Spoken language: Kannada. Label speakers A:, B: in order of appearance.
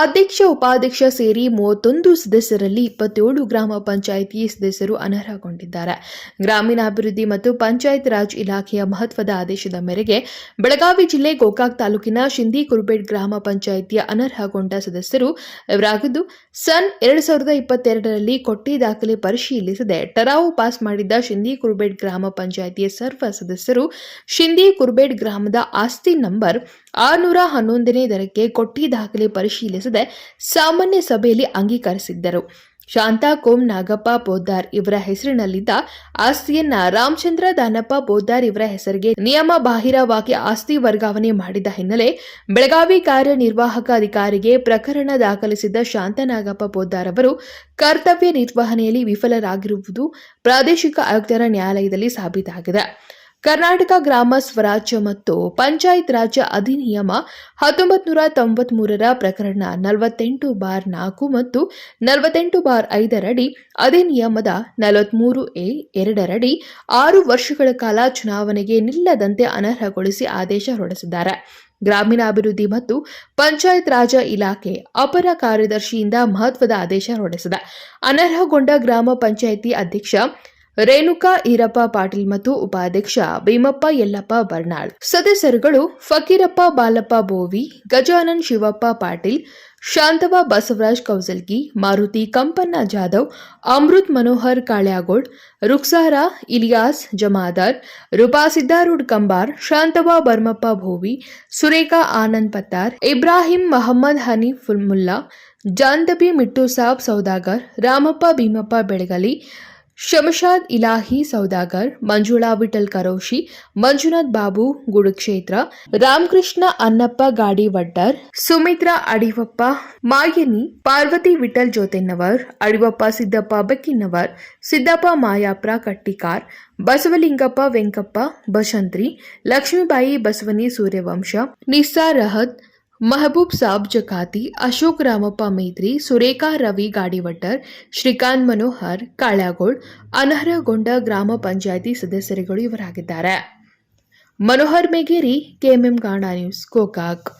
A: ಅಧ್ಯಕ್ಷ ಉಪಾಧ್ಯಕ್ಷ ಸೇರಿ ಮೂವತ್ತೊಂದು ಸದಸ್ಯರಲ್ಲಿ ಇಪ್ಪತ್ತೇಳು ಗ್ರಾಮ ಪಂಚಾಯಿತಿ ಸದಸ್ಯರು ಅನರ್ಹಗೊಂಡಿದ್ದಾರೆ. ಗ್ರಾಮೀಣಾಭಿವೃದ್ಧಿ ಮತ್ತು ಪಂಚಾಯತ್ ರಾಜ್ ಇಲಾಖೆಯ ಮಹತ್ವದ ಆದೇಶದ ಮೇರೆಗೆ ಬೆಳಗಾವಿ ಜಿಲ್ಲೆ ಗೋಕಾಕ್ ತಾಲೂಕಿನ ಶಿಂದಿ ಕುರುಬೇಡ್ ಗ್ರಾಮ ಪಂಚಾಯಿತಿಯ ಅನರ್ಹಗೊಂಡ ಸದಸ್ಯರು ಇವರಾಗಿದ್ದು ಸನ್ ಎರಡು ಸಾವಿರದ ಇಪ್ಪತ್ತೆರಡರಲ್ಲಿ ಕೊಟ್ಟಿ ದಾಖಲೆ ಪರಿಶೀಲಿಸದೆ ಟರಾವು ಪಾಸ್ ಮಾಡಿದ್ದ ಶಿಂದಿ ಕುರುಬೇಡ್ ಗ್ರಾಮ ಪಂಚಾಯಿತಿಯ ಸರ್ವ ಸದಸ್ಯರು ಶಿಂದಿ ಕುರುಬೇಡ್ ಗ್ರಾಮದ ಆಸ್ತಿ ನಂಬರ್ ಆರುನೂರ ಹನ್ನೊಂದನೇ ದರಕ್ಕೆ ಕೊಟ್ಟಿ ದಾಖಲೆ ಸಾಮಾನ್ಯ ಸಭೆಯಲ್ಲಿ ಅಂಗೀಕರಿಸಿದ್ದರು. ಶಾಂತಾ, ಕೋಮ್, ನಾಗಪ್ಪ ಬೋದ್ದಾರ್ ಇವರ ಹೆಸರಿನಲ್ಲಿದ್ದ ಆಸ್ತಿಯನ್ನ ರಾಮಚಂದ್ರ ದಾನಪ್ಪ ಬೋದ್ದಾರ್ ಇವರ ಹೆಸರಿಗೆ ನಿಯಮ ಬಾಹಿರವಾಗಿ ಆಸ್ತಿ ವರ್ಗಾವಣೆ ಮಾಡಿದ ಹಿನ್ನೆಲೆ ಬೆಳಗಾವಿ ಕಾರ್ಯನಿರ್ವಾಹಕ ಅಧಿಕಾರಿಗೆ ಪ್ರಕರಣ ದಾಖಲಿಸಿದ್ದ ಶಾಂತನಾಗಪ್ಪ ಬೋದ್ದಾರ್ ಅವರು ಕರ್ತವ್ಯ ನಿರ್ವಹಣೆಯಲ್ಲಿ ವಿಫಲರಾಗಿರುವುದು ಪ್ರಾದೇಶಿಕ ಆಯುಕ್ತರ ನ್ಯಾಯಾಲಯದಲ್ಲಿ ಸಾಬೀತಾಗಿದೆ. ಕರ್ನಾಟಕ ಗ್ರಾಮ ಸ್ವರಾಜ್ಯ ಮತ್ತು ಪಂಚಾಯತ್ ರಾಜ್ ಅಧಿನಿಯಮ ಹತ್ತೊಂಬತ್ತು ನೂರ ತೊಂಬತ್ಮೂರರ ಪ್ರಕರಣ ನಲವತ್ತೆಂಟು ಬಾರ್ ನಾಲ್ಕು ಮತ್ತು ನಲವತ್ತೆಂಟು ಬಾರ್ ಐದರಡಿ ಅಧಿನಿಯಮದ ನಲವತ್ಮೂರು ಎ ಎರಡರಡಿ ಆರು ವರ್ಷಗಳ ಕಾಲ ಚುನಾವಣೆಗೆ ನಿಲ್ಲದಂತೆ ಅನರ್ಹಗೊಳಿಸಿ ಆದೇಶ ಹೊರಡಿಸಿದ್ದಾರೆ. ಗ್ರಾಮೀಣಾಭಿವೃದ್ಧಿ ಮತ್ತು ಪಂಚಾಯತ್ ರಾಜ ಇಲಾಖೆ ಅಪರ ಕಾರ್ಯದರ್ಶಿಯಿಂದ ಮಹತ್ವದ ಆದೇಶ ಹೊರಡಿಸಿದೆ. ಅನರ್ಹಗೊಂಡ ಗ್ರಾಮ ಪಂಚಾಯಿತಿ ಅಧ್ಯಕ್ಷ ರೇಣುಕಾ, ಈರಪ್ಪ ಪಾಟೀಲ್ ಮತ್ತು ಉಪಾಧ್ಯಕ್ಷ ಭೀಮಪ್ಪ ಯಲ್ಲಪ್ಪ ಬರ್ನಾಳ್. ಸದಸ್ಯರುಗಳು ಫಕೀರಪ್ಪ ಬಾಲಪ್ಪ ಬೋವಿ, ಗಜಾನನ್ ಶಿವಪ್ಪ ಪಾಟೀಲ್ ಶಾಂತವ ಬಸವರಾಜ್ ಕೌಸಲ್ಗಿ, ಮಾರುತಿ ಕಂಪನ್ನ ಜಾಧವ್, ಅಮೃತ್ ಮನೋಹರ್ ಕಾಳ್ಯಾಗೋಡ್, ರುಕ್ಸಾರ, ಇಲಿಯಾಸ್ ಜಮಾದಾರ್, ರೂಪಾ ಸಿದ್ದಾರೂಢ್ ಕಂಬಾರ್ ಶಾಂತವ ಬರ್ಮಪ್ಪ ಭೋವಿ ಸುರೇಖಾ ಆನಂದ್ ಪತ್ತಾರ್, ಇಬ್ರಾಹಿಂ ಮಹಮ್ಮದ್ ಹನೀಫ್ ಮುಲ್ಲಾ ಜಾಂದಬಿ ಮಿಟ್ಟು ಸಾಬ್ ಸೌದಾಗರ್, ರಾಮಪ್ಪ ಭೀಮಪ್ಪ ಬೆಳಗಲಿ ಶಮಶಾದ್ ಇಲಾಹಿ ಸೌದಾಗರ್, ಮಂಜುಳಾ ವಿಠಲ್ ಕರೋಶಿ, ಮಂಜುನಾಥ್ ಬಾಬು ಗುಡುಕ್ಷೇತ್ರ ರಾಮಕೃಷ್ಣ ಅನ್ನಪ್ಪ ಗಾಡಿ ವಡ್ಡರ್, ಸುಮಿತ್ರಾ ಅಡಿವಪ್ಪ ಮಾಯನಿ, ಪಾರ್ವತಿ ವಿಠಲ್ ಜೋತೆನ್ನವರ್, ಅಡಿವಪ್ಪ ಸಿದ್ದಪ್ಪ ಬೆಕ್ಕಿನವರ್ ಸಿದ್ದಪ್ಪ ಮಾಯಾಪ್ರ ಕಟ್ಟಿಕಾರ್, ಬಸವಲಿಂಗಪ್ಪ ವೆಂಕಪ್ಪ ಬಸಂತ್ರಿ ಲಕ್ಷ್ಮೀಬಾಯಿ ಬಸವನಿ ಸೂರ್ಯವಂಶ ನಿಸ್ಸಾ ರಹದ್ ಮಹಬೂಬ್ ಸಾಬ್ ಜಕಾತಿ, ಅಶೋಕ್ ರಾಮಪ್ಪ ಮೈತ್ರಿ, ಸುರೇಖಾ ರವಿ ಗಾಡಿವಟ್ಟರ್ ಶ್ರೀಕಾಂತ್ ಮನೋಹರ್, ಕಾಳ್ಯಾಗೋಳ್ ಅನರ್ಹಗೊಂಡ ಗ್ರಾಮ ಪಂಚಾಯಿತಿ ಸದಸ್ಯರುಗಳು ಇವರಾಗಿದ್ದಾರೆ. ಮನೋಹರ್ ಮೇಗೇರಿ, ಕೆಎಂಎಂ ಗಾಂಡಾ ನ್ಯೂಸ್, ಗೋಕಾಕ್.